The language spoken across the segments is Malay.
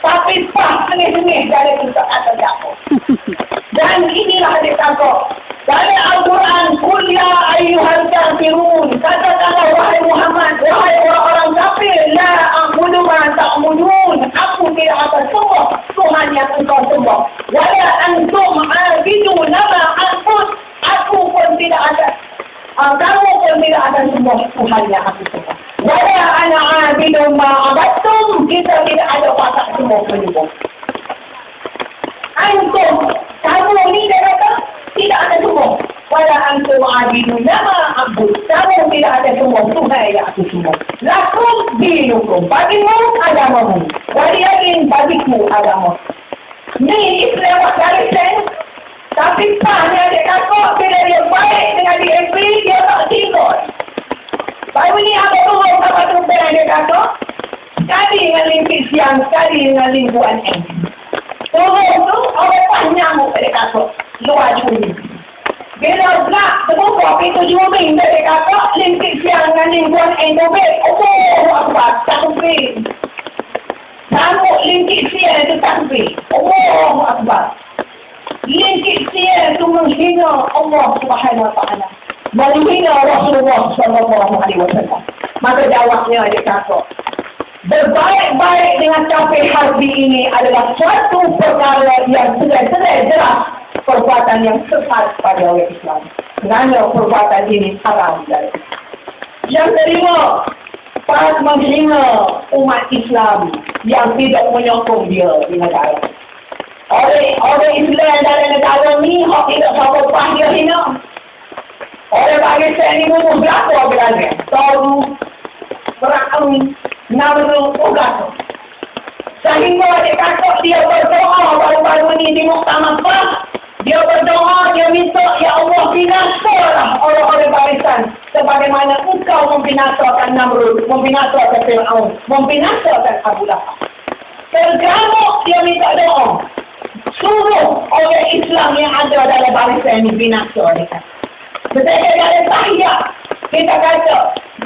Tapi pas sengih-sengih dari untuk kata jatuh. Dan inilah adik kakak. Dari Al-Quran, Kul ya ayyuhal kafirun. Katakanlah wahai Muhammad, wahai orang-orang kafir, la a'budu ma ta'budun. Aku tidak akan sembah Tuhan yang engkau sembah. Wala antum abidu nama akut. Aku pun tidak ada. Uh, kamu pun tidak akan sembah Tuhan yang aku sembah. Wala ana abidu ma abattum. Kita tidak ada pasak semua penyembah. Antum, kamu ni dia kata, tidak ada semua. Wala antum abidu nama abud. Kamu tidak ada semua Tuhan yang aku sembah. Lakum dinukum. Bagimu agamamu. Waliyakin bagiku agama. Ni Islam dari sen. Tapi sahnya dia kata, bila dia baik dengan free, dia tak tinggal. Baru ni apa tu dia kata? Sekali dengan siang, sekali dengan limbuan M. Turun tu, orang panjang dia kata, luar juri. Bila nak terbuka pintu juri, dia kata, limpis siang dengan limbuan M tu, oh, tak free. Sambut limpis siang itu tak. Oh, apa. Limpis siang itu menghina Allah Subhanahu Wa Taala menghina Rasulullah Sallallahu Alaihi Wasallam. Maka jawabnya dia kata, berbaik-baik dengan kafir harbi ini adalah suatu perkara yang sedang-sedang jelas perbuatan yang sesat pada orang Islam. Kerana perbuatan ini haram dari Yang kelima, pas menghina umat Islam yang tidak menyokong dia di negara. Orang, orang Islam dalam negara ni, hak tidak sama pas dia hina. Orang Pakistan ni umur berapa berada? Tahu, Perang, Namru, Ugat. Sehingga dia kata dia berdoa baru-baru ni di Muktamar Fah. Dia berdoa, dia minta, Ya Allah binasalah orang-orang barisan. Sebagaimana engkau membinasakan Namrud, membinasakan Fir'aun, membinasakan Abu Lahab. Tergamuk dia minta doa. Suruh orang Islam yang ada dalam barisan ini binasa. Dia. Ketika ada tahiyat, kita kata,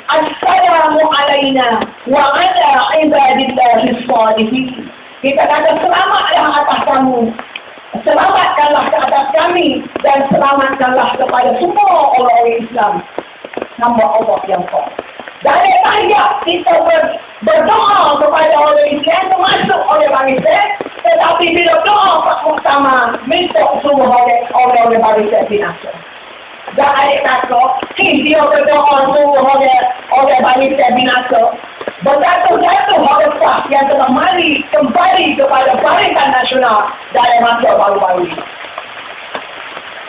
Assalamu alaina wa ala ibadillahi salihin. Kita kata, selamatlah atas kamu. Selamatkanlah ke atas kami dan selamatkanlah kepada semua orang-orang Islam. Nama Allah yang kuat. Dari tahiyat, kita ber, berdoa kepada orang Islam termasuk oleh bangsa. Tetapi bila doa Pak Muqtamah, minta semua orang-orang bangsa binasa dan adik kata, dia berdoa semua orang orang bani saya binasa. Berjatuh-jatuh orang sah yang telah mari kembali kepada barisan nasional dalam masa baru-baru ini.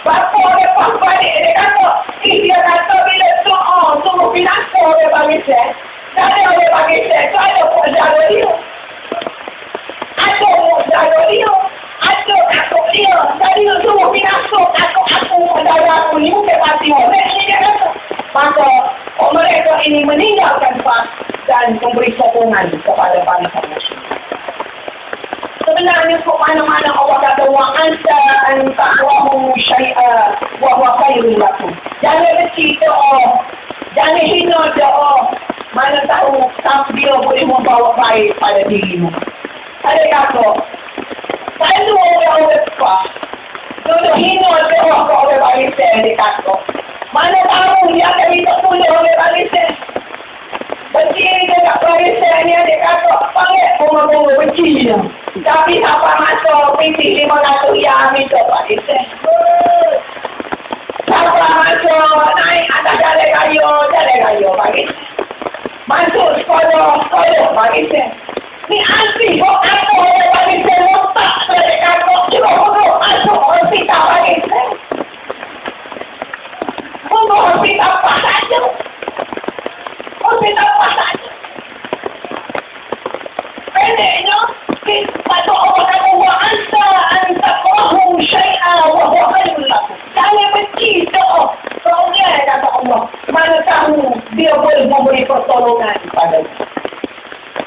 Bapa dia pas balik, dia kata, dia kata bila doa semua binasa orang bani saya, tak ada orang bani saya, tak ada pun jaga dia. Ada pun dia. Ada kakak dia. Tadi tu semua binasa kakak aku, saudara aku ni bukan pasti orang ni dia kata. Maka oh, mereka ini meninggalkan PAS dan memberi sokongan kepada bangsa nasional. Sebenarnya kok mana-mana Allah kata wa anta an ta'wahu syai'a wa huwa khairul lakum. Jangan benci doa. Jangan hina doa. Mana tahu dia boleh membawa baik pada dirimu. Ada kata, saya tu orang-orang Duduk hina doa ke orang bangsa dia kata. Mana tahu dia akan minta tolong orang bangsa. Benci dekat bangsa ni dia kata, panggil bunga-bunga benci je. Tapi siapa masuk pinti lima ratus yang minta bangsa. Siapa masuk naik atas jalan kayu, jalan kayu bangsa. Masuk sekolah, sekolah bangsa. Ni asli kok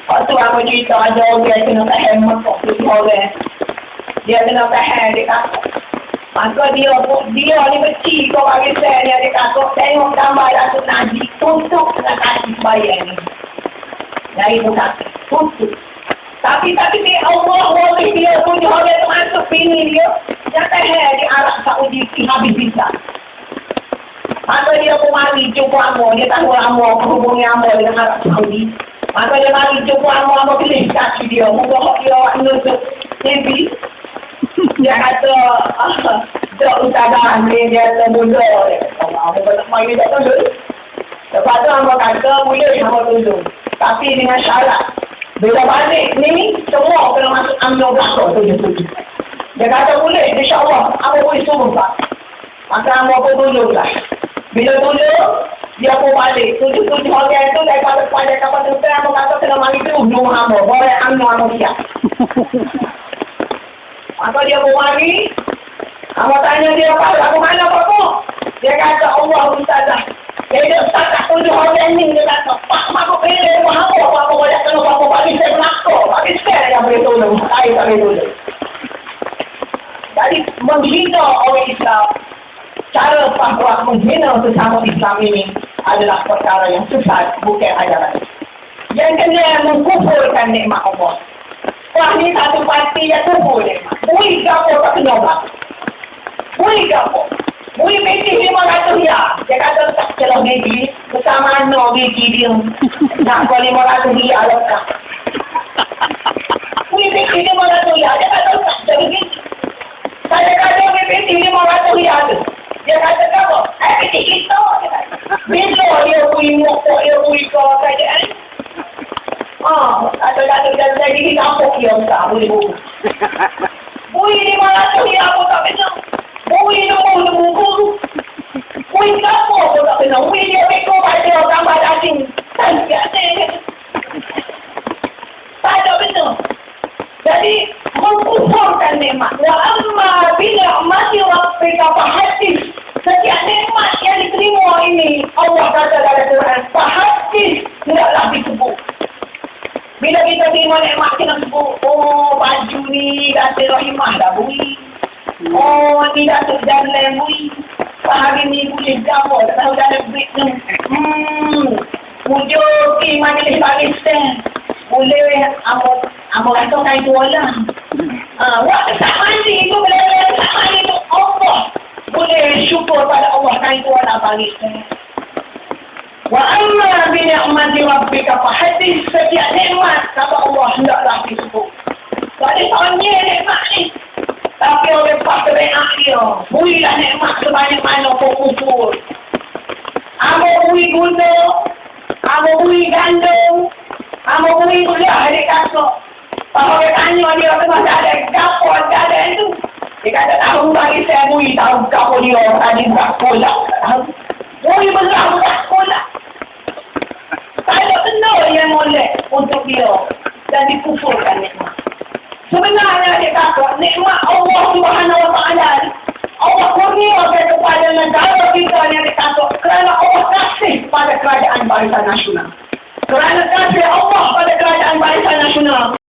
Waktu aku cerita ada orang yang kena tahan makok tu orang. Dia kena tahan dia kata. Maka dia dia ni benci kau bagi saya dia dia kata tengok gambar Datuk Najib tutup dengan kaki bayar ni. Dari buka tutup. Tapi tapi ni Allah boleh dia punya orang termasuk bini dia. Jangan hai di Arab Saudi habis bisa. Maka dia pun mari jumpa Amo. Dia tahu Amo berhubungi Amo dengan Arab Saudi. Maka dia mari jumpa. Amo pilih kaki dia. Muka dia nusuk TV. Dia kata, ah, Dok Ustazah ni dia termuda. Allah, Amo tak main dia tak tunduk. Lepas tu Amo kata, boleh Amo tunduk. Tapi dengan syarat. Bila balik ni, semua kena masuk ambil belakang tu. Dia kata boleh, insyaAllah, apa boleh suruh Pak. Maka apa pun tunjuk lah. Bila tunjuk, dia pun balik. Tunjuk-tunjuk orang itu, daripada kepada kapal tu, apa kata kena mari tu, rumah hamba. Boleh ambil hamba siap. Maka dia pun mari, Hamba tanya dia, Pak, aku mana Pak Dia kata, Allah Ustazah. Dia Ustaz tak tunjuk orang ni, dia kata, Pak, aku pilih rumah hamba, Pak, aku boleh kena Pak, bagi saya belakang, bagi saya yang boleh tolong, saya tak boleh tolong. Jadi, menghina orang Islam, cara bahawa menghina sesama Islam ini adalah perkara yang sesat, bukan ajaran. Yang kena mengkufurkan nikmat Allah. Wah, ni satu parti yang kufur nikmat. Bui gapo tak kena orang. Bui gapo. Bui beti lima ratus ya. Dia kata tak celah beti. Bersama no beti dia. Nak kau lima ratus ya letak. Bui beti lima ratus ya. Dia kata tak celah beti. Saya kata bui beti lima ratus ya tu. Dia kata mokok, dia bui kau saja. Ah, ada ada ada lagi di kampung dia tak boleh buku. Bui lima ratus ya aku tak kenal. Bui nombor nombor guru. Bui kamu aku tak kenal. Bui dia beko baca tambah daging. Tak biasa. Tak ada betul. Jadi mengkufurkan nikmat. Wa amma bila mati rabbika fahadis. Setiap nikmat yang diterima ini Allah kata dalam Quran. Fahadis. Tidaklah disebut. Bila kita terima nikmat kita sebut, oh baju ni Datuk Rahimah dah bui. Oh ni Datuk Jalan bui. Hari ni boleh gapo, tak tahu dalam duit tu. Hmm, wujud ki majlis Pakistan. Boleh, amo amo kata kain tu lah. Ah, waktu tak mandi tu boleh tak mandi tu Allah. Boleh syukur pada Allah kain tu lah Pakistan. Wa amma bi ni'mati bui tahu gapo dia tadi buka sekolah. Bui besar buka sekolah. Saya benar yang molek untuk dia dan dikufurkan nikmat. Sebenarnya dia kata, nikmat Allah Subhanahu Wa Taala Allah kurniakan kepada negara kita yang dikata kerana Allah kasih pada kerajaan barisan nasional. Kerana kasih Allah pada kerajaan barisan nasional,